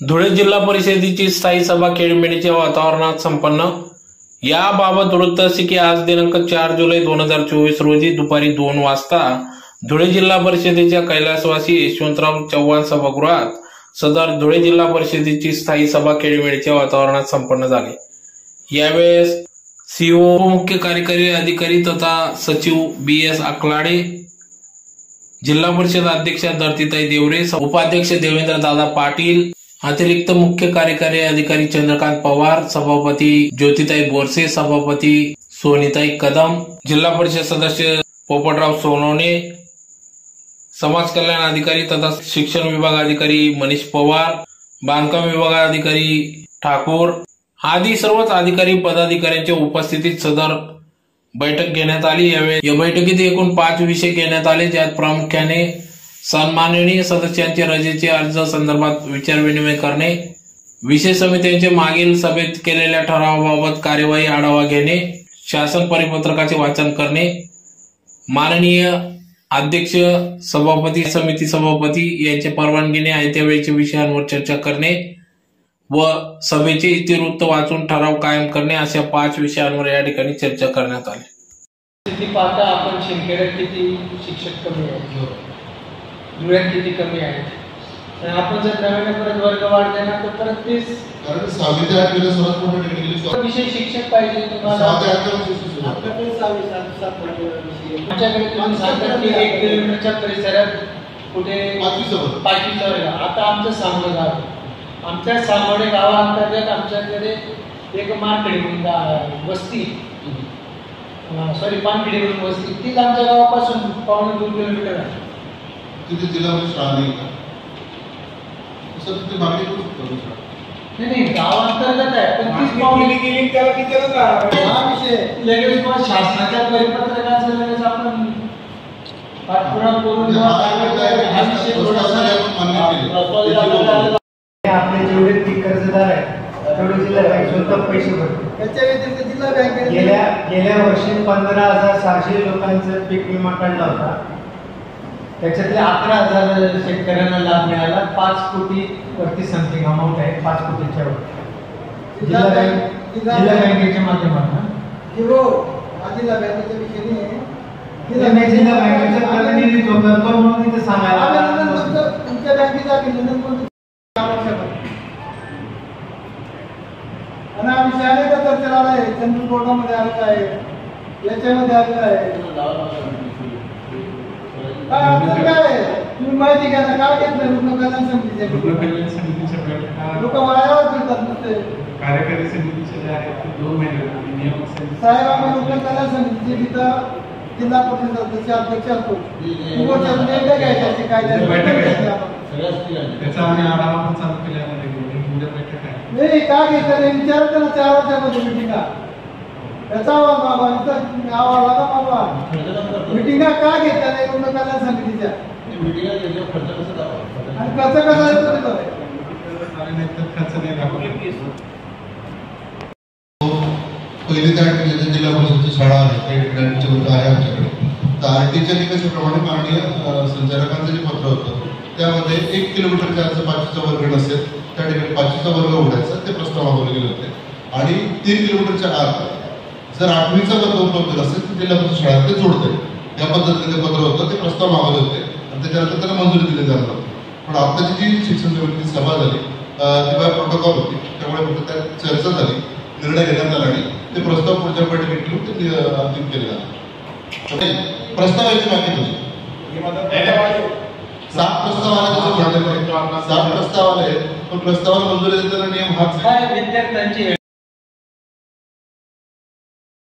धुळे जिल्हा परिषदेची स्थायी सभा खेळमेडीच्या वातावरणात संपन्न. याबाबत वृत्त असे की आज दिनांक चार जुलै दोन हजार चोवीस रोजी दुपारी दोन वाजता धुळे जिल्हा परिषदेच्या कैलासवासी यशवंतराव चव्हाण सभागृहात सदर धुळे जिल्हा परिषदेची स्थायी सभा खेळमेडीच्या वातावरणात संपन्न झाली. यावेळेस सीओ मुख्य कार्यकारी अधिकारी तथा सचिव बी एस आकलाडे जिल्हा परिषद अध्यक्ष धरतीताई देवरे उपाध्यक्ष देवेंद्र दादा पाटील अतिरिक्त मुख्य कार्यकारी अधिकारी चंद्रकांत पवार सभापती ज्योतिताई बोरसे सभापती सोनीताई कदम जिल्हा परिषद सदस्य पोपटराव सोनवणे समाज कल्याण अधिकारी तथा शिक्षण विभाग अधिकारी मनीष पवार बांधकाम विभाग अधिकारी ठाकूर आदी सर्वच अधिकारी पदाधिकाऱ्यांच्या उपस्थितीत सदर बैठक घेण्यात आली. यावेळी या बैठकीत एकूण पाच विषय घेण्यात आले ज्यात प्रामुख्याने सन्माननीय सदस्यांचे रजेचे अर्ज संदर्भात विचारविनिमय करणे विषय समित्यांचे मागील सभेत केलेल्या ठरावाबाबत कार्यवाही आढावा घेणे शासन परिपत्रकाचे वाचन करणे माननीय अध्यक्ष सभापती समिती सभापती यांचे परवानगीने आयत्या वेळेच्या विषयांवर चर्चा करणे व सभेचे इतिवृत्त वाचून ठराव कायम करणे अशा पाच विषयांवर या ठिकाणी चर्चा करण्यात आली. पाहता आपण शिंदखेड्यात किती शिक्षक कमी धुळ्यात किती कमी आहेत? आणि आपण जर नव्याने परत वर्ग वाढले ना तर परत तेच कारण सहावी ते आठवीला सर्वात मोठं टेक्निकली विषय शिक्षक पाहिजे तुम्हाला. सहा ते आठव्या वर्षी सुरू आहे. आमच्याकडे तुम्ही सांगता की एक किलोमीटरच्या परिसरात कुठे पाचवीचं वर्ग. पाचवीचा वर्ग. आता आमचं सामोडे गाव आहे. आमच्या सामोडे गावाअंतर्गत आमच्याकडे एक मारखेडी म्हणून गाव आहे, वस्ती सॉरी पानखेडी म्हणून वस्ती तीच आमच्या गावापासून पावणे दोन किलोमीटर आहे. तिथे जिल्हा परिषद शाळा नाही का तसं तिथे मागणी करू शकतो शाळा. नाही नाही गावांतर्गत आहे पण तीच पावणे हा विषय. लगेच मग शासनाच्या परिपत्रकाचं लगेच आपण पाठपुरावा करून म्हणजे हा विषय आपले जेवढे ते कर्जदार आहेत तेवढे जिल्हा बँक स्वतः पैसे भरते त्याच्या व्यतिरिक्त जिल्हा बँकेने गेल्या गेल्या वर्षी पंधरा हजार सहाशे लोकांचा पीक विमा काढला होता. त्याच्यातले अकरा हजार शेतकऱ्यांना लाभ मिळाला. पाच कोटी वरती समथिंग अमाऊंट आहे. पाच कोटीच्या वर जिल्हा बँक जिल्हा बँकेच्या माध्यमातून हो? जिल्हा बँकेचा विषय नाही जिल्हा बँक- जिल्हा बँकेचं प्रतिनिधित्व करतो म्हणून तिथे सांगायला तुमच्या बँकेचा अभिनंदन आणि आम्ही शाळेचा चर्चेला आलाय चंद्र कोर्टामध्ये आलेला आहे. याच्यामध्ये आलेला आहे. तुम्ही माहिती घ्या ना काय घेतलं रुग्ण कल्याण समितीचे? कल्याण समितीच्या बैठका लोक वायावर फिरतात कार्यकारी आहेत ते दोन नियामक समिती साहेब आम्ही रुग्ण कल्याण समितीचे तिथं जिल्हा परिषद सदस्य अध्यक्ष असतो. उभोच्या निर्णय घ्यायचे काय बैठक. त्याचा आम्ही आढावा पण चालू केल्यामध्ये घेऊ उद्या बैठक आहे. नाही काय घेतलं नाही विचारत ना चार वर्षामध्ये मिटिंगा त्याचा आवाज बाबा इथं आवाज आला बाबा. मिटिंगा का घेतल्या आणि कसं कसं तिथं? आणि नंतर खर्च नाही दाखवला पहिली ते आठवी जे जिल्हा परिषदची शाळा आहे ठिकाणची होतं आहे आमच्याकडे. तर आर टीच्या निकषाप्रमाणे माननीय संचालकांचं जे पत्र होतं त्यामध्ये एक किलोमीटरच्या आजचा पाचवीचा वर्ग नसेल त्या ठिकाणी पाचवीचा वर्ग उघडायचा ते प्रस्ताव मागवले गेले होते. आणि तीन किलोमीटरच्या आत जर आठवीचा वर्ग उपलब्ध नसेल तर जिल्हा परिषद शाळेत ते जोडते या पद्धतीने ते पत्र होतं ते प्रस्ताव मागवले होते. आणि त्याच्यानंतर त्याला मंजुरी दिली होती पण आताची जी शिक्षण समितीची सभा झाली अं, ती बाय प्रोटोकॉल होती. त्यामुळे फक्त त्यात चर्चा झाली निर्णय घेण्यात आला आणि ते प्रस्ताव पुढच्या बैठकीत घेऊन ते अंतिम केले जाणार. प्रस्तावाची मागणी तुझी सात प्रस्ताव आले. सात प्रस्ताव आले. पण प्रस्तावाला मंजुरी देताना नियम हाच विद्यार्थ्यांची